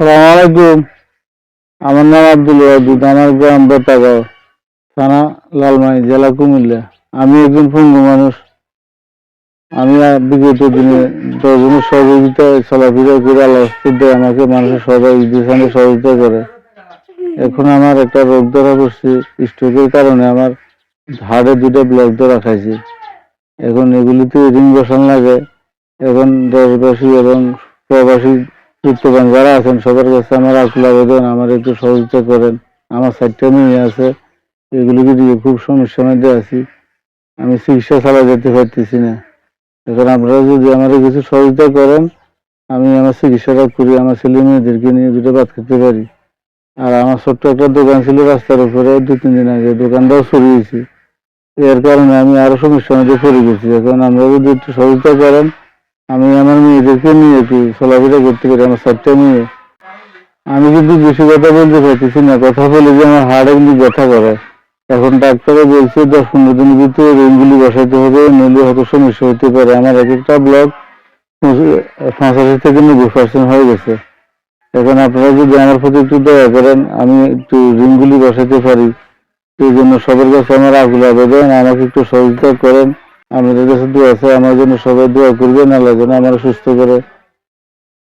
সালাম আলাইকুম আমার নাম আব্দুল ওয়াদুদ আমার গ্রাম বেতাগাঁও, থানা লালমাই, জেলা কুমিল্লা। আমি একজন পঙ্গু মানুষ। আমি বিগত দিনে দশজনের সহযোগিতায় চলাফেরা করে আল্লাহ আমাকে মানুষের সবাই দিশানে সহযোগিতা করে। এখন আমার একটা রোগ ধরা পড়ছে স্ট্রোকের কারণে আমার হাড়ে দুটো ব্লক ধরা খাইছে। এখন এগুলিতে রিং বসান লাগে। এখন দেশবাসী এবং প্রবাসী চিত্তবান যারা আছেন, সবার কাছে আমার আকুল আবেদন, আমার একটু সহযোগিতা করেন। আমার চারটা মেয়ে আছে। এগুলিকে দিয়ে খুব সমস্যার মধ্যে আছি, আমি চিকিৎসা ছাড়া যেতে পারতেছি না। এখন আপনারা যদি আমার কিছু সহযোগিতা করেন, আমি আমার চিকিৎসাটা করি, আমার ছেলে মেয়েদেরকে নিয়ে দুটো ভাত খেতে পারি। আর আমার ছোট্ট একটা দোকান ছিল রাস্তার উপরে দু তিন দিন আগে। দোকানটাও সরিয়েছি এর কারণে আমি আরও সমস্যার মধ্যে পড়ে গেছি। এখন আমরা যদি একটু সহযোগিতা করেন আমি আমার মেয়েদেরকে নিয়ে একটু চলাফেরা করতে পারি আমার চারটা মেয়ে আমি কিন্তু বেশি কথা বলতে পারতেছি না, কথা বলে যে আমার হাড়ে কিন্তু ব্যথা করে। এখন ডাক্তারে বলছে, দশ পনেরো দিনের ভিতরে রিংগুলি বসাতে হবে, নইলে হয়তো সমস্যা হতে পারে। আমার এক একটা ব্লক পঁচাশি থেকে নব্বই পার্সেন্ট হয়ে গেছে। এখন আপনারা যদি আমার প্রতি একটু দয়া করেন, আমি একটু রিংগুলি বসাতে পারি। এই জন্য সবার কাছে আমার আগুল আবেদন, আমাকে একটু সহযোগিতা করেন। আমাদের কাছে দোয়া আছে আমার জন্য সবাই দোয়া করবেন আল্লাহ যেন আমার সুস্থ করে